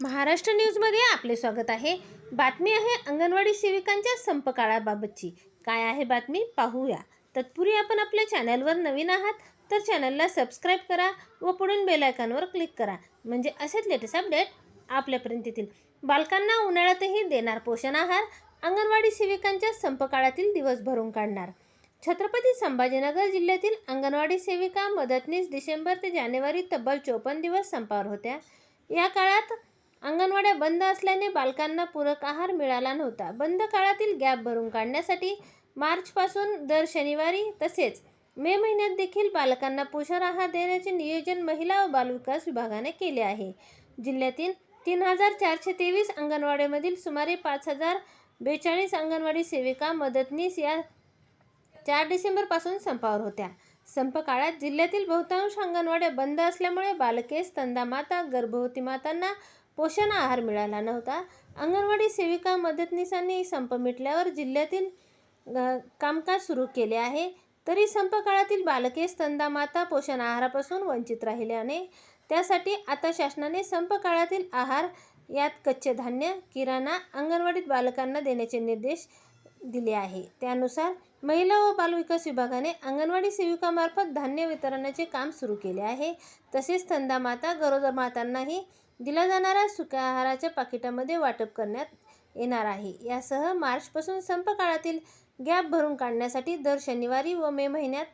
महाराष्ट्र न्यूजमध्ये आपले स्वागत आहे. बातमी आहे अंगणवाडी सेविकांच्या संप काळाबाबतची काय आहे बातमी? पाहूया. तत्पूर्वी आपण आपल्या चॅनलवर नवीन आहात तर चॅनलला सबस्क्राईब करा व पुढील बेलायकॉनवर क्लिक करा. म्हणजे असेच लेटेस्ट अपडेट आपल्यापर्यंत येतील. बालकांना उन्हाळ्यातही देणार पोषण आहार अंगणवाडी सेविकांच्या संपकाळातील दिवस भरून काढणार. छत्रपती संभाजीनगर जिल्ह्यातील अंगणवाडी सेविका मदतनीस डिसेंबर ते जानेवारी तब्बल चोपन्न दिवस संपावर होत्या. या काळात अंगणवाड्या बंद असल्याने बालकांना पूरक आहार मिळाला नव्हता. बंद काळातील गॅप भरून काढण्यासाठी मार्चपासून दर शनिवारी तसेच मे महिन्यात देखील बालकांना पोषण आहार देण्याचे नियोजन महिला व बालविकास विभागाने केले आहे. जिल्ह्यातील तीन हजार चारशे तेवीस अंगणवाड्यामधील सुमारे पाच हजार बेचाळीस अंगणवाडी सेविका मदतनीस या चार डिसेंबरपासून संपावर होत्या. संप काळात जिल्ह्यातील बहुतांश अंगणवाड्या बंद असल्यामुळे बालके स्तंदा माता गर्भवती मातांना पोषण आहार मिळाला नव्हता. अंगणवाडी सेविका मदतनीसांनी संप मिटल्यावर जिल्ह्यातील कामकाज सुरू केले आहे. तरी संप काळातील बालके स्तंदा माता पोषण आहारापासून वंचित राहिल्याने त्यासाठी आता शासनाने संप काळातील आहार यात कच्चे धान्य किराणा अंगणवाडीत बालकांना देण्याचे निर्देश दिले आहे. त्यानुसार महिला व बालविकास विभागाने अंगणवाडी सेविकामार्फत धान्य वितरणाचे काम सुरू केले आहे. तसेच थंदा माता गरोदर मातांनाही दिला जाणाऱ्या सुक्या आहाराच्या पाकिटामध्ये वाटप करण्यात येणार आहे. यासह मार्चपासून संप काळातील गॅप भरून काढण्यासाठी दर शनिवारी व मे महिन्यात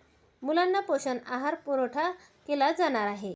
मुलांना पोषण आहार पुरवठा केला जाणार आहे.